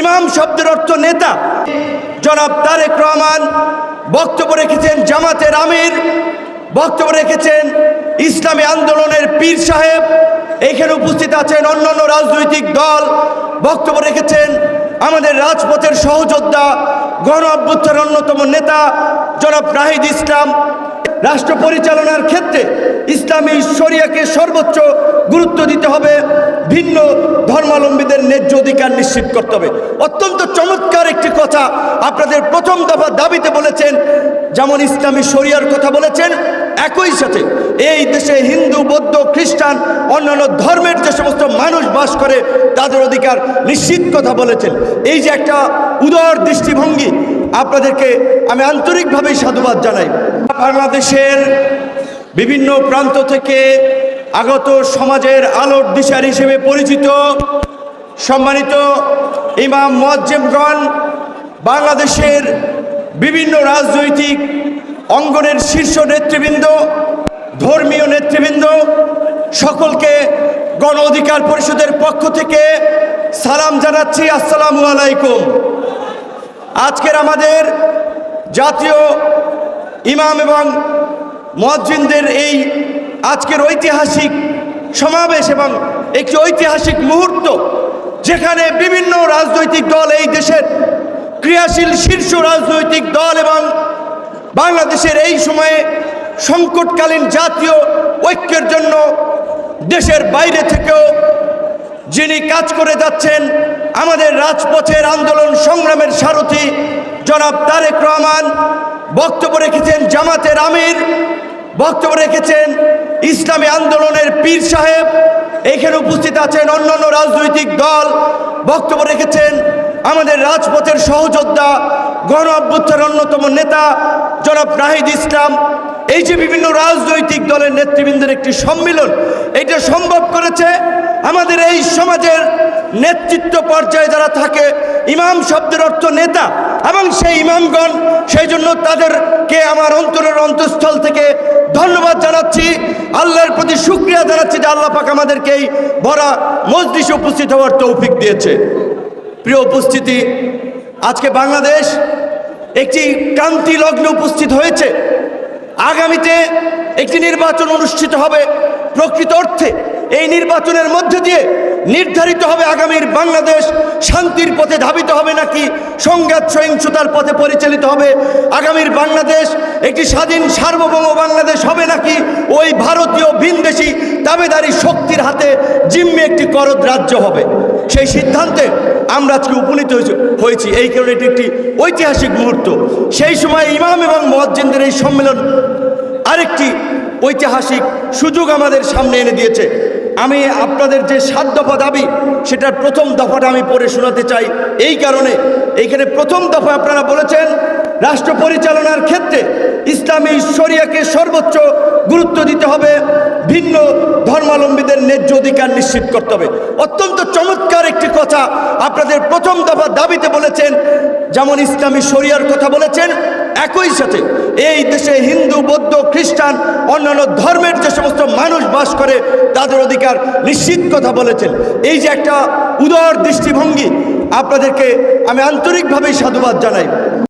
ইমাম শব্দের অর্থ নেতা। জনাব তারেক রহমান বক্তব্য রেখেছেন জামাতের আমির, বক্তব্য রেখেছেন ইসলামী আন্দোলনের পীর সাহেব, এখানে উপস্থিত আছেন অন্যান্য রাজনৈতিক দল, বক্তব্য রেখেছেন আমাদের রাজপথের সহযোদ্ধা, গণ অভ্যুত্থানের অন্যতম নেতা জনাব নাহিদ ইসলাম। রাষ্ট্র পরিচালনার ক্ষেত্রে ইসলামী শরিয়াকে সর্বোচ্চ গুরুত্ব দিতে হবে, ভিন্ন ধর্মাবলম্বীদের ন্যায্য অধিকার নিশ্চিত করতে হবে। অত্যন্ত চমৎকার একটি কথা আপনাদের প্রথম দফা দাবিতে বলেছেন, যেমন ইসলামী শরিয়ার কথা বলেছেন, একই সাথে এই দেশে হিন্দু, বৌদ্ধ, খ্রিস্টান, অন্যান্য ধর্মের যে সমস্ত মানুষ বাস করে, তাদের অধিকার নিশ্চিত কথা বলেছেন। এই যে একটা উদার দৃষ্টিভঙ্গি আপনাদেরকে আমি আন্তরিকভাবেই সাধুবাদ জানাই। বাংলাদেশের বিভিন্ন প্রান্ত থেকে আগত সমাজের আলোর দিশার হিসেবে পরিচিত, সম্মানিত ইমাম মোয়াজ্জেমগণ বাংলাদেশের বিভিন্ন রাজনৈতিক অঙ্গনের শীর্ষ নেতৃবৃন্দ, ধর্মীয় নেতৃবৃন্দ, সকলকে গণ অধিকার পরিষদের পক্ষ থেকে সালাম জানাচ্ছি। আসসালামু আলাইকুম। আজকের আমাদের জাতীয় ইমাম এবং মসজিদদের এই আজকের ঐতিহাসিক সমাবেশ এবং একটি ঐতিহাসিক মুহূর্ত, যেখানে বিভিন্ন রাজনৈতিক দল এই দেশের ক্রিয়াশীল শীর্ষ রাজনৈতিক দল এবং বাংলাদেশের এই সময়ে সংকটকালীন জাতীয় ঐক্যের জন্য দেশের বাইরে থেকেও যিনি কাজ করে যাচ্ছেন আমাদের রাজপথের আন্দোলন সংগ্রামের সারথী জনাব তারেক রহমান, বক্তব্য রেখেছেন জামাতের আমির, বক্তব্য রেখেছেন ইসলামী আন্দোলনের পীর সাহেব, এখানে উপস্থিত আছেন অন্যান্য রাজনৈতিক দল, বক্তব্য রেখেছেন আমাদের রাজপথের সহযোদ্ধা, গণ অভ্যুত্থানের অন্যতম নেতা জনাব নাহিদ ইসলাম এই যে বিভিন্ন রাজনৈতিক দলের নেতৃবৃন্দের একটি সম্মিলন, এটা সম্ভব করেছে আমাদের এই সমাজের নেতৃত্ব পর্যায়ে যারা থাকে, ইমাম শব্দের অর্থ নেতা, এবং সেই ইমামগণ, সেই জন্য তাদেরকে আমার অন্তরের অন্তঃস্থল থেকে ধন্যবাদ জানাচ্ছি, আল্লাহর প্রতি শুক্রিয়া জানাচ্ছি যে আল্লাহ পাক আমাদেরকে এই ভরা মজলিসে উপস্থিত হওয়ার তৌফিক দিয়েছে। প্রিয় উপস্থিতি, আজকে বাংলাদেশ একটি ক্রান্তি লগ্নে উপস্থিত হয়েছে। আগামীতে একটি নির্বাচন অনুষ্ঠিত হবে। প্রকৃত অর্থে এই নির্বাচনের মধ্যে দিয়ে নির্ধারিত হবে আগামীর বাংলাদেশ শান্তির পথে ধাবিত হবে নাকি সংঘাত সহিংসতার পথে পরিচালিত হবে। আগামীর বাংলাদেশ একটি স্বাধীন সার্বভৌম বাংলাদেশ হবে নাকি ওই ভারতীয় ভিনদেশি দাবেদারি শক্তির হাতে জিম্মে একটি করদ রাজ্য হবে। সেই সিদ্ধান্তে আমরা আজকে উপনীত হয়েছি এই কারণে এটি একটি ঐতিহাসিক মুহূর্ত। সেই সময় ইমাম এবং মহাজ্জিনদের এই সম্মেলন আরেকটি ঐতিহাসিক সুযোগ আমাদের সামনে এনে দিয়েছে। আমি আপনাদের যে সাত দফা দাবি, সেটার প্রথম দফাটা আমি পড়ে শোনাতে চাই। এই কারণে এইখানে প্রথম দফা আপনারা বলেছেন, রাষ্ট্র পরিচালনার ক্ষেত্রে ইসলামী শরিয়াকে সর্বোচ্চ গুরুত্ব দিতে হবে, ভিন্ন ধর্মাবলম্বীদের ন্যায্য অধিকার নিশ্চিত করতে হবে। অত্যন্ত চমৎকার কথা আপনাদের প্রথম দফা দাবিতে বলেছেন, যেমন ইসলামী শরিয়ার কথা বলেছেন, একই সাথে এই দেশে হিন্দু, বৌদ্ধ, খ্রিস্টান, অন্যান্য ধর্মের যে সমস্ত মানুষ বাস করে, তাদের অধিকার নিশ্চিত কথা বলেছেন। এই যে একটা উদর দৃষ্টিভঙ্গি, আপনাদেরকে আমি আন্তরিকভাবেই সাধুবাদ জানাই।